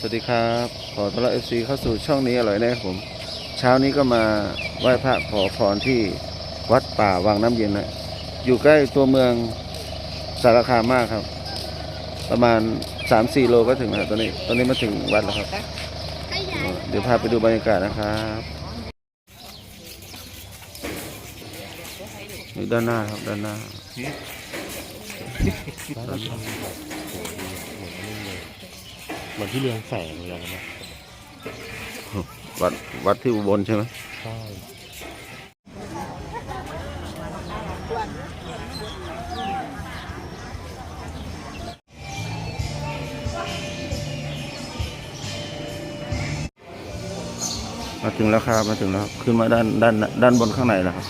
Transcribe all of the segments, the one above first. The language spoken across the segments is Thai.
สวัสดีครับ ขอต้อนรับเอฟซีเข้าสู่ช่องนี้อร่อยแน่ผม เช้านี้ก็มาไหว้พระขอพรที่วัดป่าวังน้ำเย็นนะอยู่ใกล้ตัวเมืองสารคามมากครับ ประมาณ3-4โลก็ถึงแล้วตอนนี้ ตอนนี้มาถึงวัดแล้วครับ เดี๋ยวพาไปดูบรรยากาศนะครับด้านหน้าครับด้านหน้า เหมือนที่เรืองแสงเลยนะวัดวัดที่อุบลใช่ไหมใช่มาถึงแล้วครับมาถึงแล้ว ขึ้นมาด้านด้านด้านบนข้างในแล้วครับ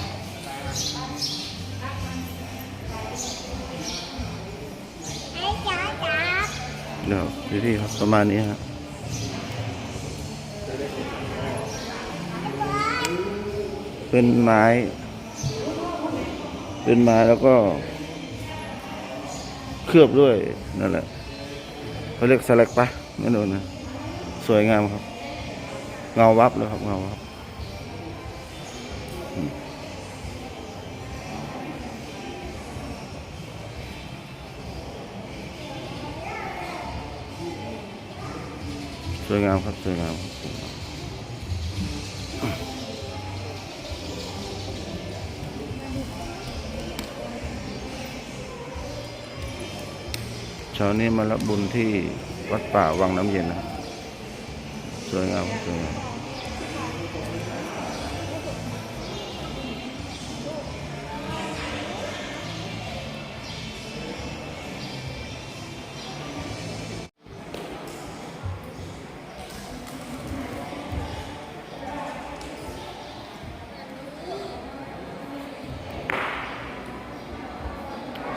เดี๋ยวอยู่ที่ครับประมาณนี้ครับเป็นไม้ เป็นไม้แล้วก็ เคลือบด้วยนั่นแหละเขาเรียกสลักปะไม่รู้นะสวยงามครับ เงาวับเลยครับเงาวับ สวยงามครับสวยงามชาวยงามเช้านี้มารับบุญที่วัดป่าวังน้ำเย็นนะครับสวยงามสวยงาม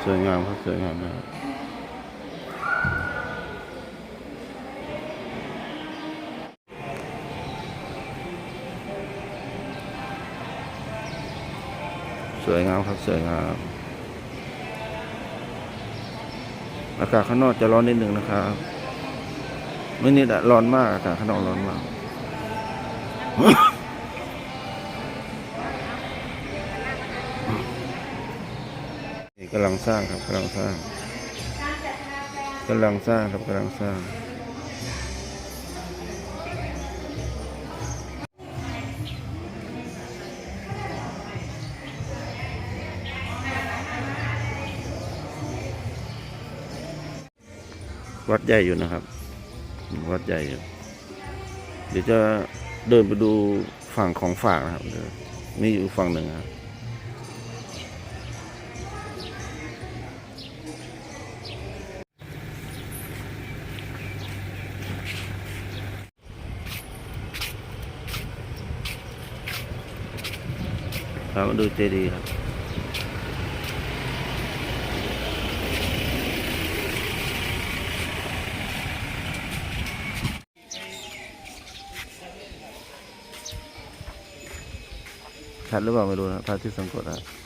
สวยงามครับสวยงามมากสวยงามครับสวยงามอากาศข้างนอกจะร้อนนิดหนึ่งนะครับไม่นิดอะร้อนมากอากาศข้างนอกร้อนมาก กำลังสร้างครับกำลังสร้างกำลังสร้างครับกำลังสร้างวัดใหญ่อยู่นะครับ วัดใหญ่อยู่เดี๋ยวจะเดินไปดูฝั่งของฝากนะครับ มีอยู่ฝั่งหนึ่งครับ ครับมาดูเจดีย์ครับชัดหรือเปล่าไม่รู้นะพระที่สังกตนะ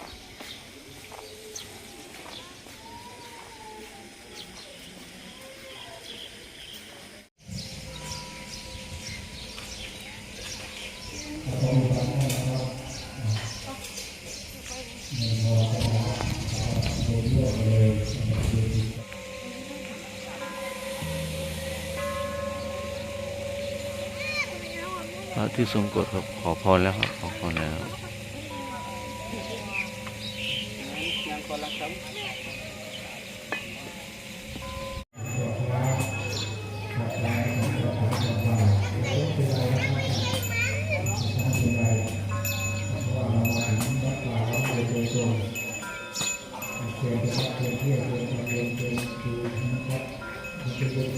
พระที่ทรงกฎครับขอพรแล้วครับขอพรแล้ว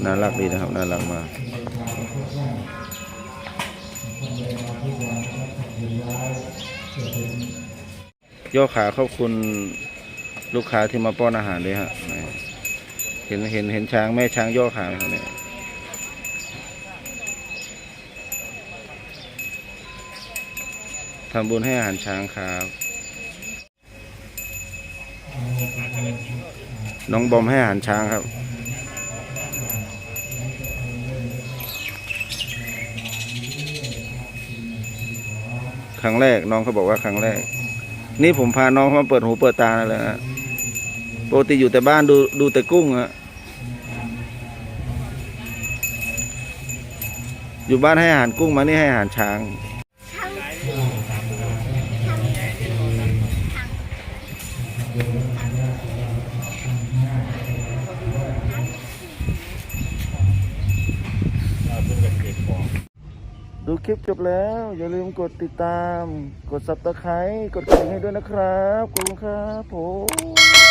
น่ารักดีนะครับ น่ารักมากย่อขาขอบคุณลูกค้าที่มาป้อนอาหารด้วยฮะเห็นเห็นเห็นช้างแม่ช้างย่อขาไหมครับเนี่ยทำบุญให้อาหารช้างครับ น้องบอมให้อาหารช้างครับ ครั้งแรกน้องเขาบอกว่าครั้งแรก นี่ผมพาน้องเขามาเปิดหูเปิดตาเลยนะปกติอยู่แต่บ้านดูดูแต่กุ้งอะอยู่บ้านให้อาหารกุ้งมานี่ให้อาหารช้าง ดูคลิปจบแล้ว อย่าลืมกดติดตาม กดซับสไคร้กดกระดิ่งให้ด้วยนะครับขอบคุณครับผม